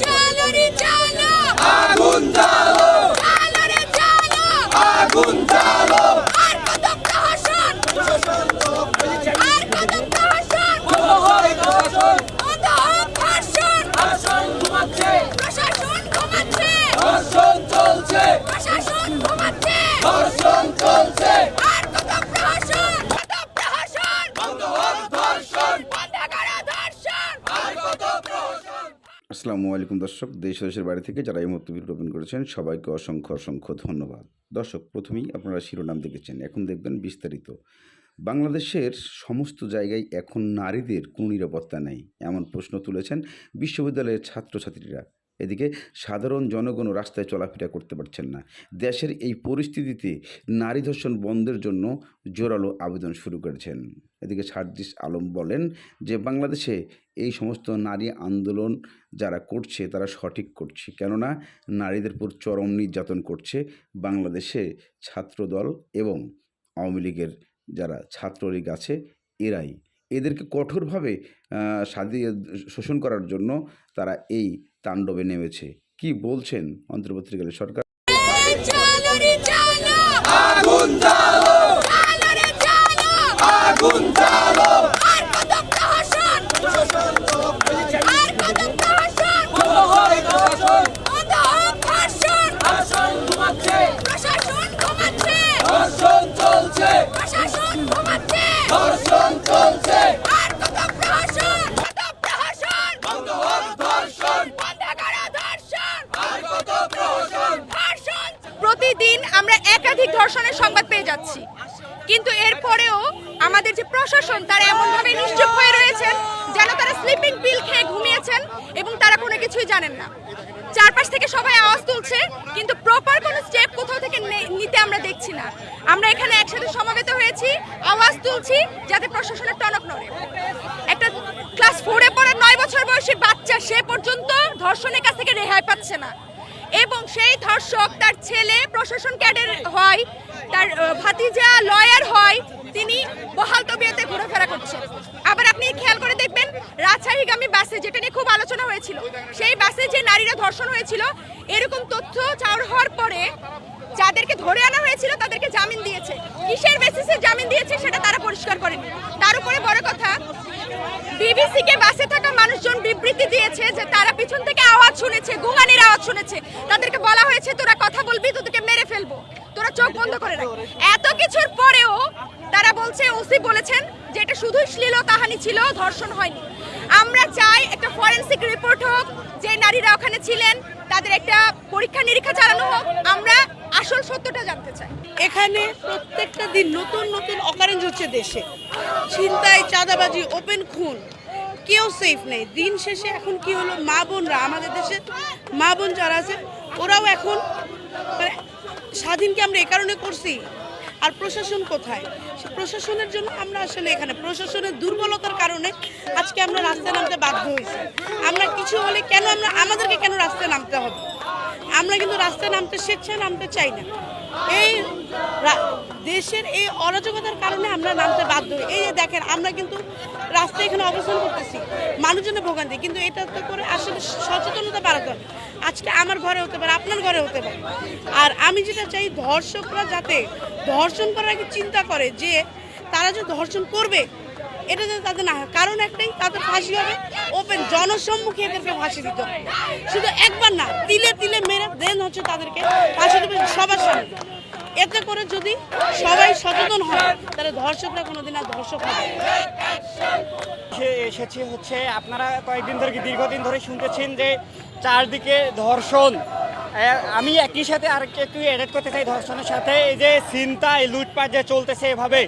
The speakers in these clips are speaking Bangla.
চালো রে চালো আগুন চালো রে চালো আগুন জ্বালো আর কত প্রহসন আর কত প্রহসন বন্ধ হয় ধর্ষণ বন্ধ হোক ধর্ষণ ধর্ষণ ঘুমাচ্ছে প্রশাসন ঘুমাচ্ছে ধর্ষণ চলছে প্রশাসন ঘুমাচ্ছে ধর্ষণ চলছে আর কত প্রহসন কত প্রহসন বন্ধ হোক ধর্ষণ বন্ধ করো ধর্ষণ আর কত প্রহসন আসসালামু আলাইকুম দর্শক, দেশ দেশের বাড়ি থেকে যারা এই মুহূর্তে ভিডিও ওপেন করেছেন, সবাইকে অসংখ্য অসংখ্য ধন্যবাদ। দর্শক, প্রথমেই আপনারা শিরোনাম দেখেছেন, এখন দেখবেন বিস্তারিত। বাংলাদেশের সমস্ত জায়গায় এখন নারীদের কোনো নিরাপত্তা নেই, এমন প্রশ্ন তুলেছেন বিশ্ববিদ্যালয়ের ছাত্রছাত্রীরা। এদিকে সাধারণ জনগণও রাস্তায় চলাফেরা করতে পারছেন না। দেশের এই পরিস্থিতিতে নারী ধর্ষণ বন্ধের জন্য জোরালো আবেদন শুরু করেছেন। এদিকে সার্জিস আলম বলেন যে বাংলাদেশে এই সমস্ত নারী আন্দোলন যারা করছে তারা সঠিক করছে। কেননা নারীদের উপর চরম নির্যাতন করছে বাংলাদেশে ছাত্রদল এবং আওয়ামী লীগের যারা ছাত্রলীগ আছে এরাই। এদেরকে কঠোরভাবে সাদি শোষণ করার জন্য তারা এই তাণ্ডবে নেমেছে। কি বলছেন অন্তর্বর্তীকালীন সরকার চালো রে চালো আগুন জ্বালো চালো রে চালো আগুন জ্বালো আর কত প্রহসন আর কত প্রহসন হয় ধর্ষণ বন্ধ ধর্ষণ ধর্ষণ ঘুমাচ্ছে। প্রশাসন ঘুমাচ্ছে। ধর্ষণ চলছে। প্রশাসন ঘুমাচ্ছে। ধর্ষণ চলছে। আর কত প্রহসন কত প্রহসন বন্ধ হোক ধর্ষণ। বন্ধ করো ধর্ষণ। আর কত প্রহসন ধর্ষণ। প্রতিদিন আমরা একাধিক ধর্ষণের সংবাদ পেয়ে যাচ্ছি। কিন্তু এরপরেও আমাদের যে প্রশাসন, তারা এমনভাবে নিশ্চুপ হয়ে রয়েছেন যেন তারা স্লিপিং পিল খেয়ে ঘুমিয়েছেন এবং তারা কোনো কিছুই জানেন না। চারপাশ থেকে সবাই আওয়াজ তুলছে, কিন্তু প্রপার কোনো স্টেপ কোথাও থেকে নিতে আমরা দেখছি না। আমরা এখানে একসাথে সমবেত হয়েছি, আওয়াজ তুলছি যাতে প্রশাসনের টনক নড়ে। একটা ক্লাস ফোরে পড়ে নয় বছর বয়সী বাচ্চা, সে পর্যন্ত ধর্ষণের কাছ থেকে রেহাই পাচ্ছে না। এবং সেই ধর্ষক, তার ছেলে প্রশাসন ক্যাডার হয়, তার, ভাতিজা লয়ার হয় তিনি বহাল তবিয়তে ঘোরাফেরা করছেন। আবার আপনি খেয়াল করে দেখবেন, রাজশাহীগামী বাসে যেটা নিয়ে খুব আলোচনা হয়েছিল, সেই বাসে যে নারীরা ধর্ষণ হয়েছিল, এরকম তথ্য চাউর হওয়ার পরে যাদেরকে ধরে আনা হয়েছিল, তাদেরকে জামিন দিয়েছে। কিসের বেসিসে জামিন দিয়েছে সেটা তারা পরিষ্কার করেনি। তার উপরে বড় কথা, বিবিসিকে বাসে থাকা মানুষজন বিবৃতি দিয়েছে যে তারা পিছন থেকে আওয়াজ শুনেছে গুঙানির আওয়াজ শুনেছে। তাদেরকে বলা হয়েছে, তোরা কথা বলবি, তোদেরকে মেরে ফেলব। তোরা চোখ বন্ধ করে রাখ। এত কিছুর পরেও বলছে, ওসি বলেছেন যে এটা শুধুই শ্লীল কাহানি ছিল, ধর্ষণ হয়নি। আমরা চাই একটা ফরেন্সিক রিপোর্ট হোক, যে নারীরা ওখানে ছিলেন, তাদের একটা পরীক্ষা নিরীক্ষা চালানো হোক, আমরা আসল সত্যটা জানতে চাই। এখানে প্রত্যেকটা দিন নতুন নতুন অকারেন্স হচ্ছে দেশে। ছিনতাই, চাঁদাবাজি ওপেন খুন। কেউ সেফ নেই। দিন শেষে এখন কি হলো? মা বোনরা, আমাদের দেশে মা বোন যারা আছে, ওরাও এখন মানে স্বাধীনকে আমরা এ কারণে করছি আর প্রশাসন কোথায়? প্রশাসনের জন্য আমরা আসলে এখানে, প্রশাসনের দুর্বলতার কারণে আজকে আমরা রাস্তায় নামতে বাধ্য হয়েছি। আমরা কিছু হলে কেন আমরা, আমাদেরকে কেন রাস্তায় নামতে হবে? আমরা কিন্তু রাস্তায় নামতে স্বেচ্ছায় নামতে চাই না। এই দেশের এই অরাজকতার কারণে আমরা নামতে বাধ্য এই যে দেখেন, আমরা কিন্তু রাস্তায় এখানে অবস্থান করতেছি, মানুষজনের ভোগান্তি, কিন্তু এটা তো করে আসলে সচেতনতা বাড়াতে হবে। আজকে আমার ঘরে হতে পারে, আপনার ঘরে হতে পারে। আর আমি যেটা চাই, ধর্ষকরা যাতে ধর্ষণ করার আগে চিন্তা করে যে তারা যে ধর্ষণ করবে এটা যাতে তাদের না হয়। কারণ একটাই, তাদের ফাঁসি হবে। ওপেন জনসম্মুখে এদেরকে ফাঁসি দিতে শুধু একবার না, তিলে তিলে মেরে দেন হচ্ছে তাদেরকে ফাঁসি দেবে সবার সামনে। এতে করে যদি সবাই সচেতন হয়, তাহলে ধর্ষকরা কোনোদিন আর ধর্ষক হবে এসেছে হচ্ছে, আপনারা কয়েকদিন ধরে দীর্ঘদিন ধরে শুনতেছেন যে চারদিকে ধর্ষণ। আমি একই সাথে আর একটু এডিট করতে চাই ধর্ষণের সাথে। এই যে চিন্তায় লুটপাট যে চলতেছে এভাবে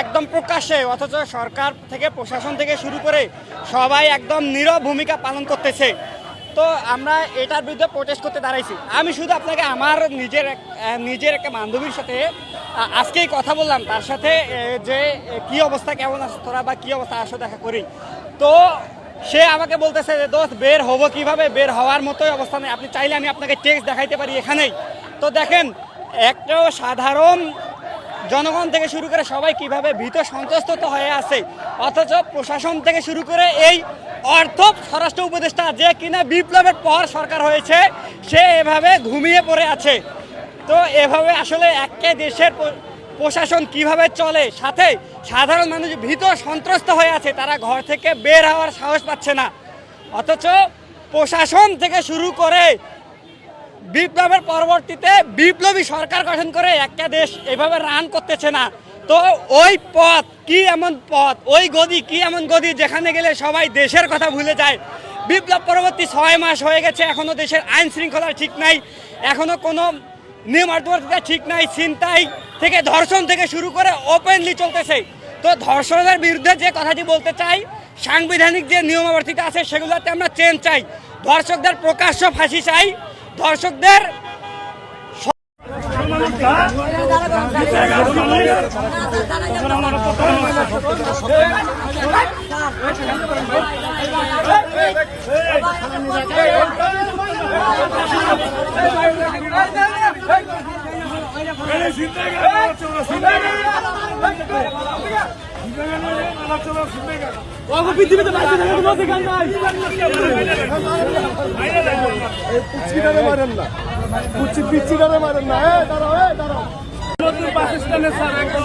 একদম প্রকাশ্যে, অথচ সরকার থেকে, প্রশাসন থেকে শুরু করে সবাই একদম নীরব ভূমিকা পালন করতেছে। তো আমরা এটার বিরুদ্ধে প্রোটেস্ট করতে দাঁড়াইছি। আমি শুধু আপনাকে আমার নিজের নিজের একটা বান্ধবীর সাথে আজকেই কথা বললাম। তার সাথে যে কি অবস্থা, কেমন আছে, তোরা বা কি অবস্থা, আসো দেখা করি। তো সে আমাকে বলতেছে যে, দোস্ত, বের হব কীভাবে? বের হওয়ার মতোই অবস্থা নেই। আপনি চাইলে আমি আপনাকে টেক্সট দেখাইতে পারি এখানেই। তো দেখেন একটাও সাধারণ জনগণ থেকে শুরু করে সবাই কীভাবে ভীত সন্ত্রস্ত হয়ে আছে, অথচ প্রশাসন থেকে শুরু করে এই অর্থ স্বরাষ্ট্র উপদেষ্টা যে কিনা বিপ্লবের পর সরকার হয়েছে, সে এভাবে ঘুমিয়ে পড়ে আছে। তো এভাবে আসলে একে দেশের প্রশাসন কীভাবে চলে? সাথে সাধারণ মানুষ ভীত সন্ত্রস্ত হয়ে আছে, তারা ঘর থেকে বের হওয়ার সাহস পাচ্ছে না। অথচ প্রশাসন থেকে শুরু করে বিপ্লবের পরবর্তীতে বিপ্লবী সরকার গঠন করে একটা দেশ এভাবে রান করতেছে না। তো ওই পথ কি এমন পথ, ওই গদি কি এমন গদি যেখানে গেলে সবাই দেশের কথা ভুলে যায়। বিপ্লব পরবর্তী ছয় মাস হয়ে গেছে, এখনও দেশের আইন শৃঙ্খলা ঠিক নাই, এখনও কোনো নিয়ম আর্থবর্তিতা ঠিক নাই, ছিনতাই থেকে ধর্ষণ থেকে শুরু করে ওপেনলি চলতেছে। তো ধর্ষণের বিরুদ্ধে যে কথাটি বলতে চাই, সাংবিধানিক যে নিয়মাবর্তিতা আছে সেগুলোতে আমরা চেঞ্জ চাই। ধর্ষকদের প্রকাশ্য ফাঁসি চাই দর্শকদের ধর্ষকদের পিচ্ছিটারে মারেন না। পিচ্ছি পিচিটারে মারেন না। এ দাঁড়াও এ দাঁড়াও। নতুন পাকিস্তানের স্যার একদম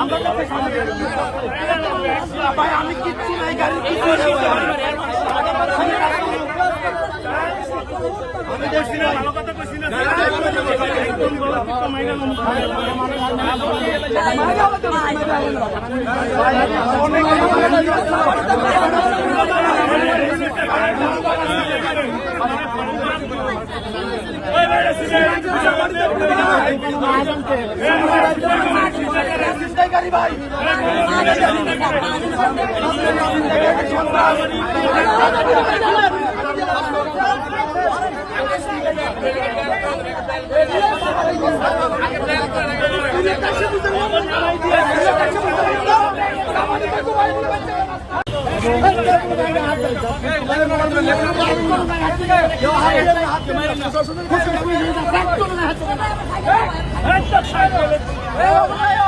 আমরা কাছে ভাই আমি কিচ্ছু নাই গাড়ি কিচ্ছু আমি দেখছি না ভালো কথা কইছি না গাড়ি ভাই অধিকারী ভাই। হাত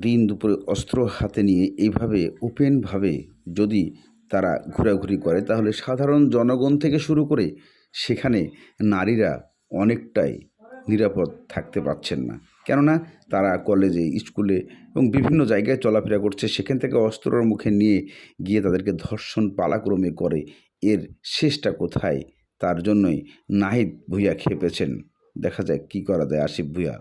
দিন দুপুরে অস্ত্র হাতে নিয়ে এইভাবে ওপেনভাবে যদি তারা ঘোরাঘুরি করে, তাহলে সাধারণ জনগণ থেকে শুরু করে সেখানে নারীরা অনেকটাই নিরাপদ থাকতে পারছেন না। কেননা তারা কলেজে, স্কুলে এবং বিভিন্ন জায়গায় চলাফেরা করছে, সেখান থেকে অস্ত্রের মুখে নিয়ে গিয়ে তাদেরকে ধর্ষণ পালাক্রমে করে। এর শেষটা কোথায়? তার জন্যই নাহিদ ভুইয়া খেপেছেন। দেখা যাক কি করা যায় আসিফ ভুইয়া।